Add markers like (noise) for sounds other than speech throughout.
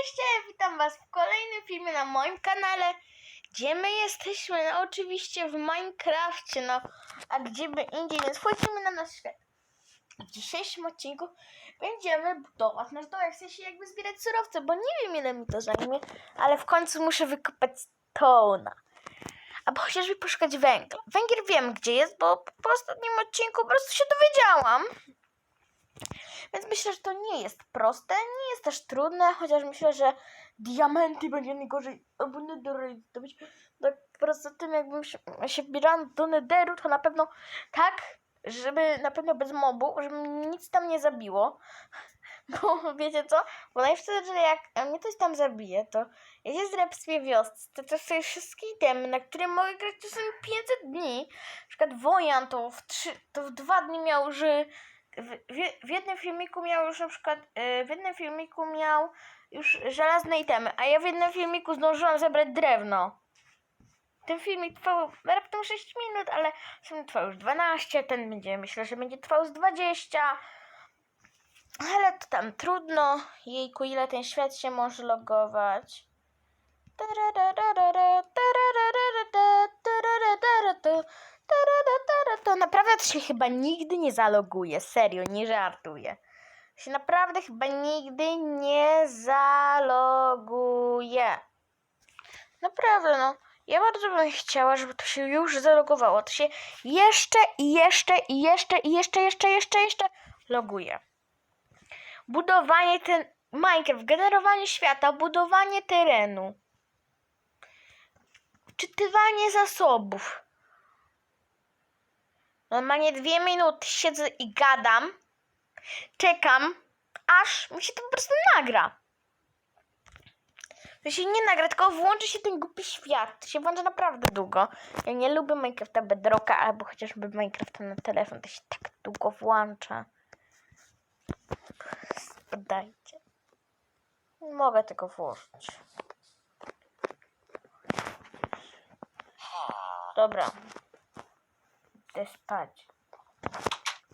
Cześć, witam was w kolejnym filmie na moim kanale, gdzie my jesteśmy, no oczywiście w Minecrafcie, no, a gdzie by indziej, więc wchodzimy na nasz świat. W dzisiejszym odcinku będziemy budować nasz domek, w sensie jakby zbierać surowce, bo nie wiem ile mi to zajmie, ale w końcu muszę wykopać stona. Albo chociażby poszukać węgla. Węgiel wiem gdzie jest, bo po ostatnim odcinku po prostu się dowiedziałam. Więc myślę, że to nie jest proste, nie jest też trudne, chociaż myślę, że diamenty będzie najgorzej, albo netherite zdobyć. Tak po prostu tym jakbym się, się bierała do netheru, to na pewno tak, żeby na pewno bez mobu, żeby nic tam nie zabiło. (laughs) Bo wiecie co? Bo najwtedy, że jak mnie coś tam zabije, to ja się zrepstwię wiosce, to też sobie wszystkie itemy, na które mogę grać czasami 500 dni. Na przykład Wojan to w, trzy, to w dwa dni miał, że w, w, jednym filmiku miał już na przykład, y, w jednym filmiku miał już żelazne itemy, a ja w jednym filmiku zdążyłam zebrać drewno. Ten filmik trwał raptem 6 minut, ale w sumie trwał już 12, ten będzie, myślę, że będzie trwał z 20. Ale to tam trudno. Jejku, ile ten świat się może logować. To naprawdę to się chyba nigdy nie zaloguje. Serio, nie żartuję. Się naprawdę chyba nigdy nie zaloguje. Naprawdę, no. Ja bardzo bym chciała, żeby to się już zalogowało. To się jeszcze i jeszcze i jeszcze i jeszcze, jeszcze, jeszcze, jeszcze loguje. Budowanie ten Minecraft, generowanie świata, budowanie terenu. Czytywanie zasobów. Normalnie dwie minuty siedzę i gadam. Czekam, aż mi się to po prostu nagra. To się nie nagra, tylko włączy się ten głupi świat. To się włącza naprawdę długo. Ja nie lubię Minecrafta Bedrocka, albo chociażby Minecrafta na telefon. To się tak długo włącza. Podajcie. Nie mogę tego włożyć. Dobra. Idę spać.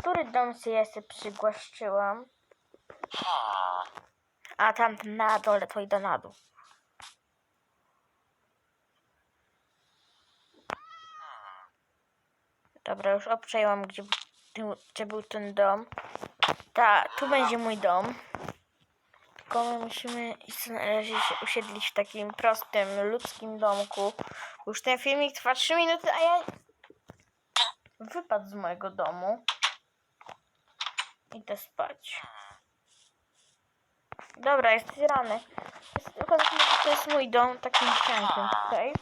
Który dom się ja przygłaszczyłam? A tam na dole, to idę na dół. Dobra, już obczaiłam, gdzie, gdzie był ten dom. Ta, tu będzie mój dom. Tylko my musimy na razie się usiedlić w takim prostym, ludzkim domku. Już ten filmik trwa 3 minuty, a ja wypadł z mojego domu. Idę spać. Dobra, jest rany. Jest, że to jest mój dom, takim ściankiem tutaj.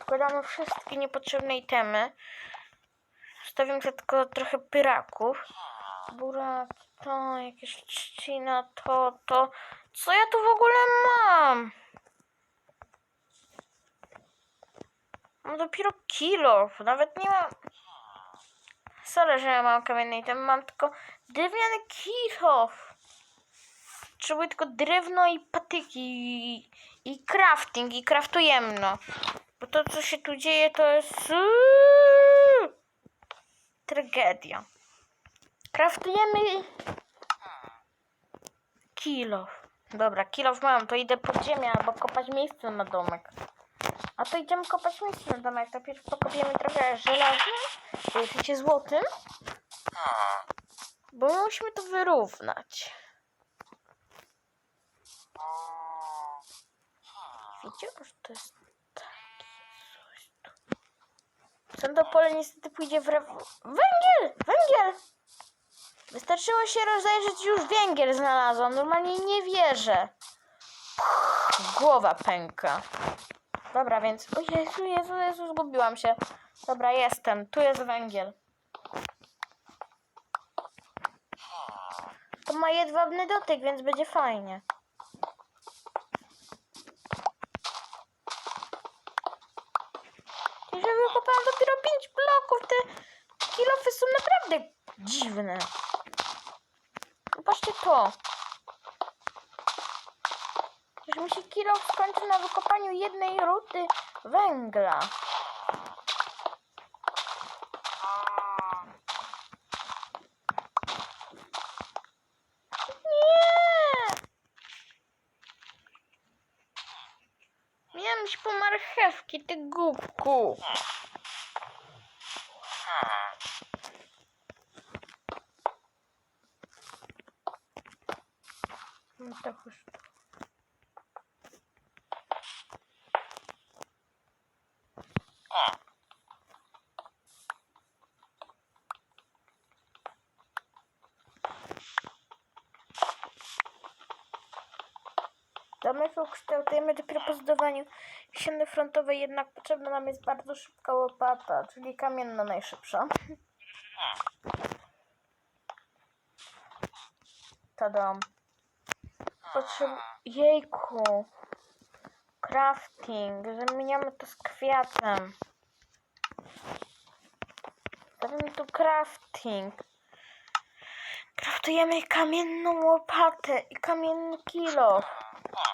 Składamy wszystkie niepotrzebne itemy. Zostawiam sobie tylko trochę pyraków. Buraki, to, jakieś trzcina, to, to. Co ja tu w ogóle mam? Mam dopiero kilo, nawet nie mam... Sorry, że ja mam kamienny item, mam tylko drewniany kilof. Potrzebuję tylko drewno i patyki i, crafting i craftujemy, no. Bo to, co się tu dzieje, to jest... Uuu, tragedia. Craftujemy kilof. Dobra, kilof mam, to idę pod ziemię albo kopać miejsce na domek. A to idziemy kopać miejsce na domek. To pierw pokopiemy trochę żelaznym, wiecie, złotym. Bo my musimy to wyrównać. Widzicie, że to jest takie coś tu. Sam to pole niestety pójdzie w rew... Węgiel! Węgiel! Wystarczyło się rozejrzeć, już węgiel znalazłam. Normalnie nie wierzę. Puch, głowa pęka. Dobra, więc... O Jezu, Jezu, Jezu, zgubiłam się. Dobra, jestem. Tu jest węgiel. To ma jedwabny dotyk, więc będzie fajnie. I że wykopałam dopiero 5 bloków, te kilofy są naprawdę dziwne. Zobaczcie to że mi się kilo skończy na wykopaniu jednej ruty węgla. Nie! Miałem iść po marchewki, ty głupku. Ukształtujemy dopiero po zdawaniu ściany frontowej, jednak potrzebna nam jest bardzo szybka łopata, czyli kamienna najszybsza. Tadam. Potrzebu... Jejku. Crafting. Zamieniamy to z kwiatem. Zrobimy tu crafting. Kraftujemy kamienną łopatę i kamienny kilo.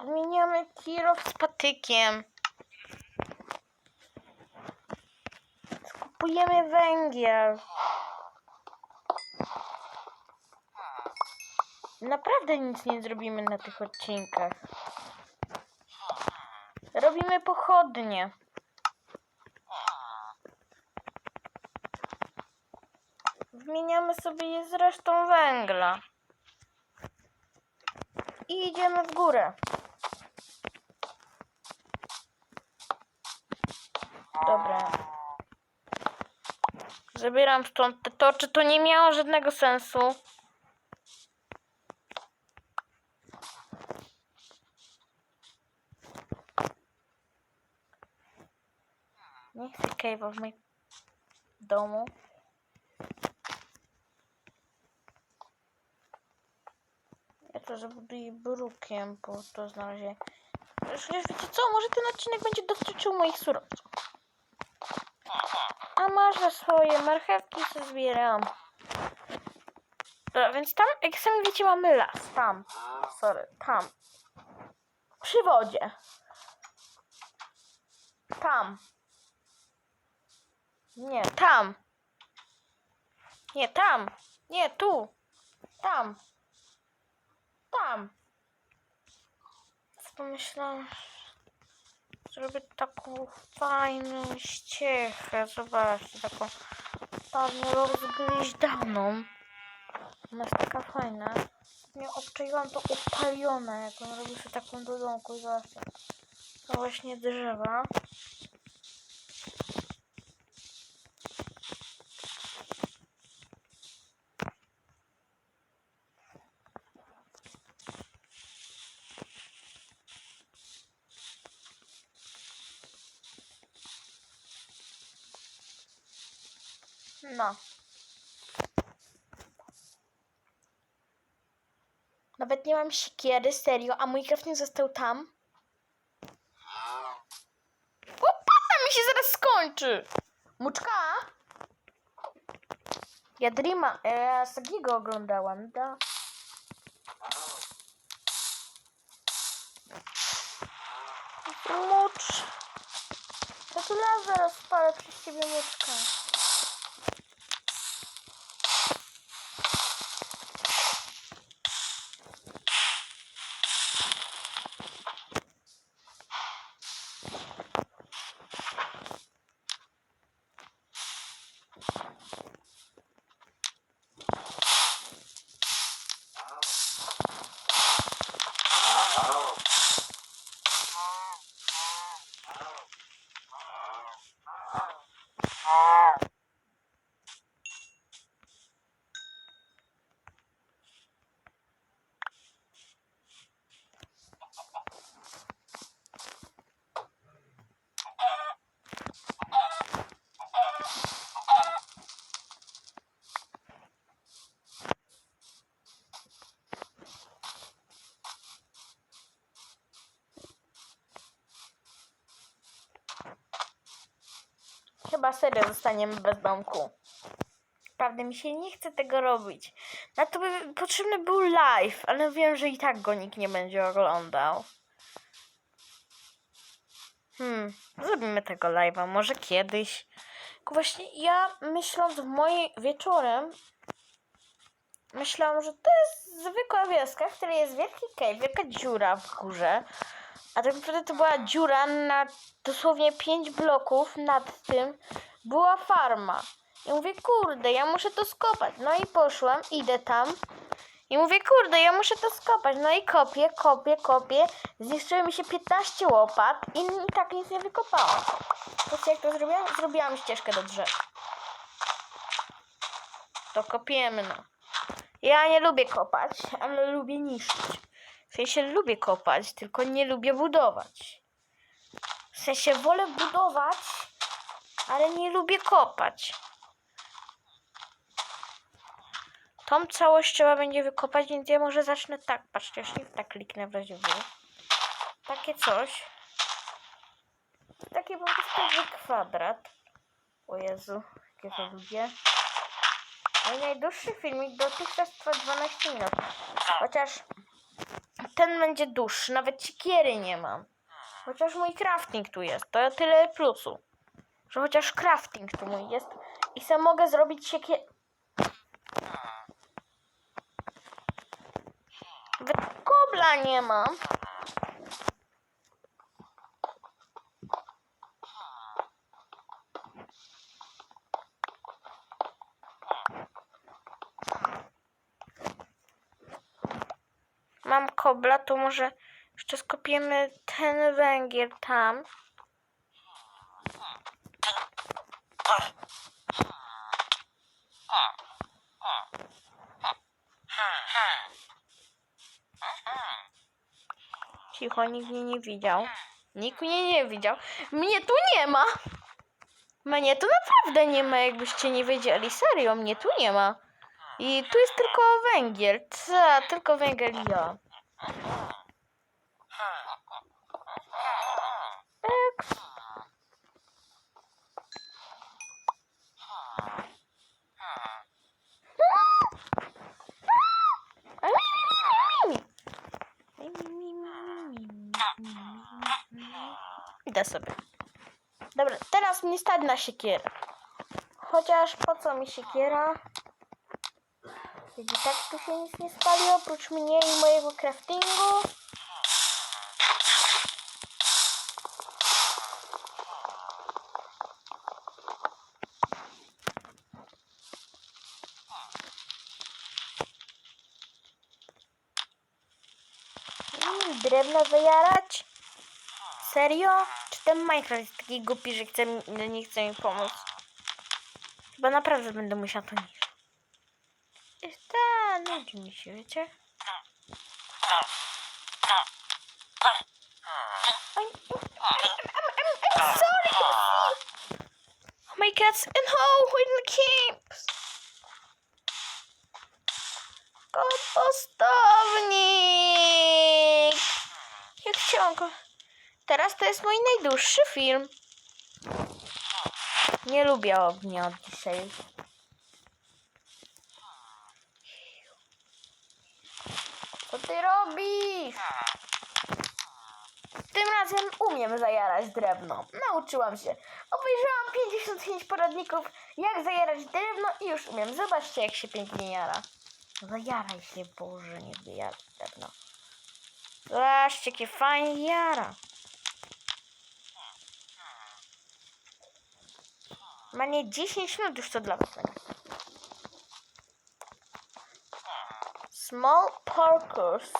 Zmieniamy kilo z patykiem. Skupujemy węgiel. Naprawdę nic nie zrobimy na tych odcinkach. Robimy pochodnie. Wymieniamy sobie je z resztą węgla. I idziemy w górę. Dobra. Zabieram stąd te toczy. To nie miało żadnego sensu. Nie chcę cave'a w domu. Ja to zabuduję brukiem, bo to znalezie. Już wiecie co, może ten odcinek będzie dotyczył moich surowców. Masz swoje marchewki sobie zbieram. Dobra, więc tam, jak sami wiecie, mamy las. Tam. Sorry, tam. Przy wodzie. Tam. Nie, tam. Nie, tam. Nie, tu. Tam. Tam. Pomyślałam, zrobię taką fajną ściechę. Zobaczcie, taką fajną rozgryźdaną. Ona jest taka fajna. Nie obczaiłam to upalione, jak on robi sobie taką do domku. I zobaczcie. To właśnie drzewa. No. Nawet nie mam siekiery, serio, a mój krew nie został tam. Łopata mi się zaraz skończy! Muczka? Ja Dreama, e, Sagiego oglądałam, da. Mucz. Ja tu lawę rozpalę przez ciebie, muczka. Chyba serio zostaniemy bez domku. Naprawdę mi się nie chce tego robić. Na to by potrzebny był live, ale wiem, że i tak go nikt nie będzie oglądał. Hmm, zrobimy tego live'a, może kiedyś. Właśnie ja myśląc w mojej wieczorem, myślałam, że to jest zwykła wioska, w której jest wielki cave, wielka dziura w górze. A tak naprawdę to była dziura na dosłownie 5 bloków nad tym była farma. I mówię, kurde, ja muszę to skopać. No i poszłam, idę tam. I mówię, kurde, ja muszę to skopać. No i kopię, kopię, kopię. Zniszczyło mi się 15 łopat i, i tak nic nie wykopałam. Wiecie jak to zrobiłam? Zrobiłam ścieżkę do drzew. To kopiemy, no. Ja nie lubię kopać, ale lubię niszczyć. W sensie lubię kopać, tylko nie lubię budować. W sensie wolę budować, ale nie lubię kopać. Tą całość trzeba będzie wykopać, więc ja może zacznę tak. Patrzcie, nie tak kliknę w razie W. Takie coś. Taki po prostu kwadrat. O Jezu, jakie to lubię. Mój najdłuższy filmik dotychczas trwa 12 minut. Chociaż ten będzie dłuższy, nawet cikiery nie mam. Chociaż mój crafting tu jest, to tyle plusu. Że chociaż crafting tu mój jest i sam mogę zrobić siekier... Nawet kobla nie mam. Mam kobla, to może jeszcze skopiemy ten węgiel tam. Cicho, nikt mnie nie widział. Nikt mnie nie widział. Mnie tu nie ma. Mnie tu naprawdę nie ma, jakbyście nie wiedzieli. Serio, mnie tu nie ma. I tu jest tylko węgiel. Co? Tylko węgiel ja. Idę sobie. Dobra, teraz mnie stać na siekierę. Chociaż po co mi siekiera? Jeśli tak tu się nic nie spali oprócz mnie i mojego craftingu. Mm, drewno zajarać? Serio? Czy ten Minecraft jest taki głupi, że chce, nie chce mi pomóc? Chyba naprawdę będę musiała to niszczyć. Mi się, wiecie? Sorry! Oh my cats and how in the camps! Kompostownik! Jak chciałam go... Teraz to jest mój najdłuższy film. Nie lubię ognia od dzisiaj. Co ty robisz? Tym razem umiem zajarać drewno. Nauczyłam się. Obejrzałam 55 poradników, jak zajarać drewno i już umiem. Zobaczcie, jak się pięknie jara. Zajaraj się, Boże, nie wyjaraj drewno. Zobaczcie, jakie fajnie jara. Ma nie 10 minut już to dla was. Small parkers.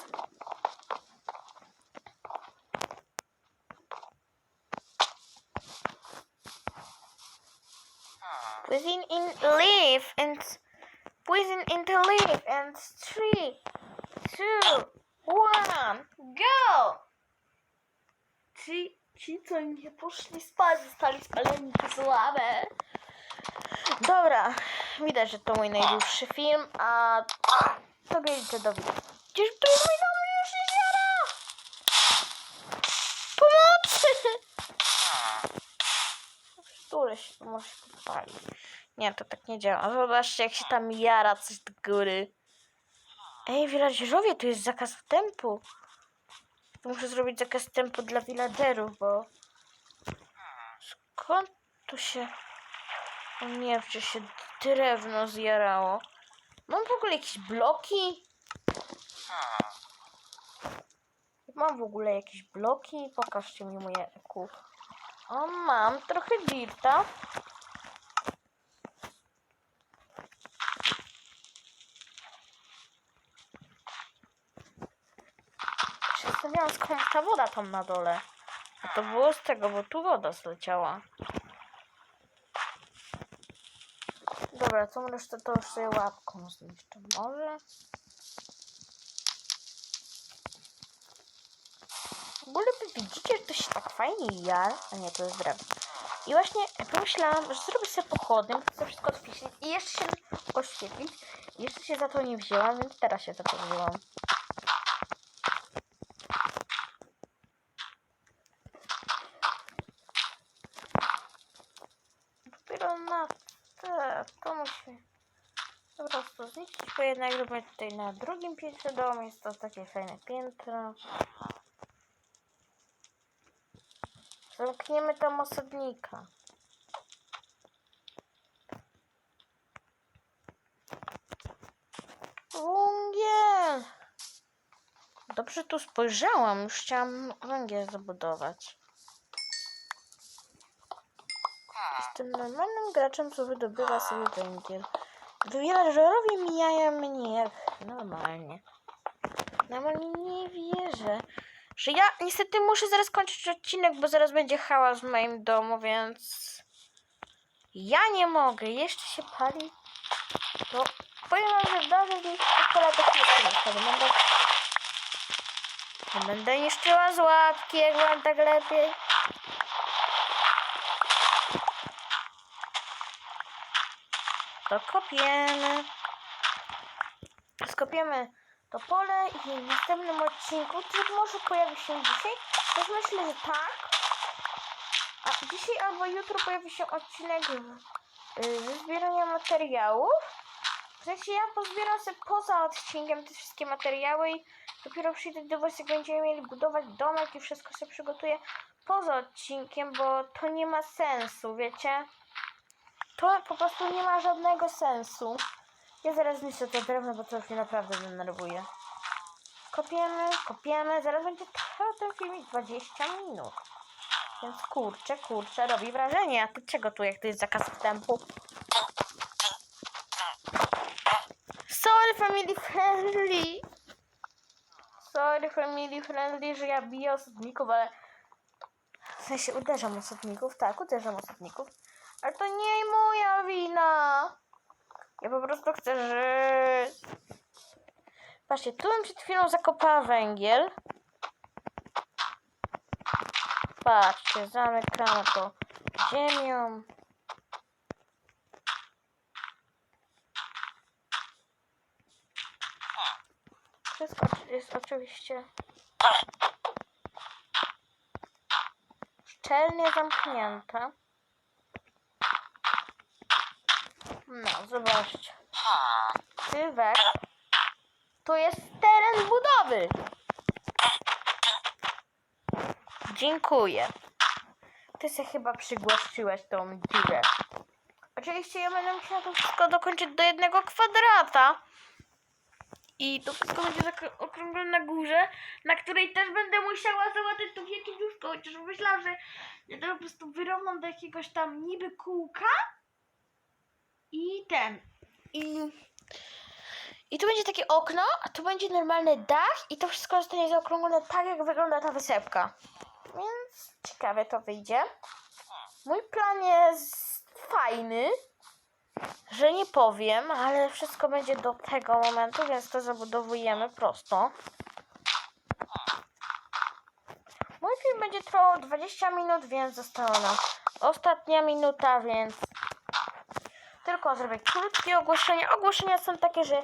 Within in in live and within in the live and three, two, one, go! Ci, ci co nie poszli spać, zostali spaleni przez ławę. Dobra, widać, że to mój najdłuższy film, a tobie idę do wideo. Gdzież to mój Tu może. Nie, to tak nie działa. Zobaczcie, jak się tam jara coś do góry. Ej, villagerowie, tu jest zakaz wstępu. Muszę zrobić zakaz wstępu dla villagerów, bo... Skąd tu się... O nie, przecież się drewno zjarało. Mam w ogóle jakieś bloki? Mam w ogóle jakieś bloki? Pokażcie mi moje EQ. O, mam trochę dirta. Przedstawiałam skąd ta woda tam na dole. A to było z tego, bo tu woda zleciała. Dobra, co resztę to sobie łapką zniszczę. Może? Ogóle widzicie, że to się tak fajnie ja. A nie, to jest drewno. I właśnie pomyślałam, że zrobię sobie pochodem, chcę wszystko odświetlić i jeszcze się oświetlić. Jeszcze się za to nie wzięłam, więc teraz się za to wzięłam. Dopiero na te, to musi po prostu zniszczyć, bo jednak robię tutaj na drugim piętrze domu, jest to takie fajne piętro. Zamkniemy tam osobnika. Węgiel! Dobrze tu spojrzałam, już chciałam węgiel zabudować. Jestem normalnym graczem, co wydobywa sobie węgiel. Villagerowie mijają mnie jak normalnie. Normalnie nie wierzę, że ja niestety muszę zaraz kończyć odcinek, bo zaraz będzie hałas w moim domu, więc ja nie mogę. Jeszcze się pali. To powiem wam, że pola to nie będę, nie będę niszczyła z łapki, jak wam tak lepiej. To kopiemy. Skopiemy to pole i w następnym odcinku, który może pojawi się dzisiaj, też myślę, że tak. A dzisiaj albo jutro pojawi się odcinek y, ze zbierania materiałów. W sensie ja pozbieram sobie poza odcinkiem te wszystkie materiały i dopiero przyjdę do was, jak będziemy mieli budować domek i wszystko sobie przygotuję poza odcinkiem, bo to nie ma sensu, wiecie? To po prostu nie ma żadnego sensu. Ja zaraz zniszczę to drewno, bo to już mnie naprawdę denerwuje. Kopiemy, kopiemy. Zaraz będzie trwał ten filmik 20 minut. Więc kurczę, kurczę, robi wrażenie. A czego tu, jak to jest zakaz wstępu? Sorry family friendly. Sorry family friendly, że ja biję osobników, ale... W sensie uderzam osobników, tak, uderzam osobników. Ale to nie moja wina. Ja po prostu chcę żyć. Patrzcie, tu bym przed chwilą zakopała węgiel. Patrzcie, zamykamy to ziemią. Wszystko jest oczywiście szczelnie zamknięte. No, zobaczcie. Sylwek. Tu jest teren budowy. Dziękuję. Ty się chyba przygłaszczyłeś tą dziurę. Oczywiście ja będę musiała to wszystko dokończyć do jednego kwadrata. I to wszystko będzie zaokrąglone na górze, na której też będę musiała załatwić to wielkie biurko, chociaż myślałam, że ja to po prostu wyrównam do jakiegoś tam niby kółka i ten. I, I tu będzie takie okno, a tu będzie normalny dach i to wszystko zostanie zaokrąglone tak, jak wygląda ta wysepka. Więc ciekawe to wyjdzie. Mój plan jest fajny, że nie powiem, ale wszystko będzie do tego momentu, więc to zabudowujemy prosto. Mój film będzie trwał 20 minut, więc została nam ostatnia minuta, więc tylko zrobię krótkie ogłoszenia. Ogłoszenia są takie, że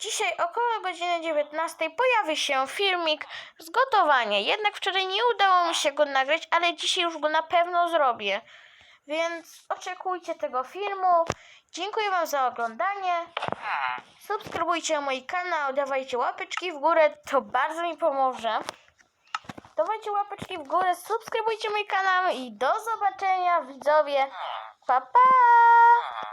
dzisiaj około godziny 19 pojawi się filmik z gotowania. Jednak wczoraj nie udało mi się go nagrać, ale dzisiaj już go na pewno zrobię. Więc oczekujcie tego filmu. Dziękuję Wam za oglądanie. Subskrybujcie mój kanał, dawajcie łapeczki w górę, to bardzo mi pomoże. Dawajcie łapeczki w górę, subskrybujcie mój kanał i do zobaczenia widzowie. Pa pa!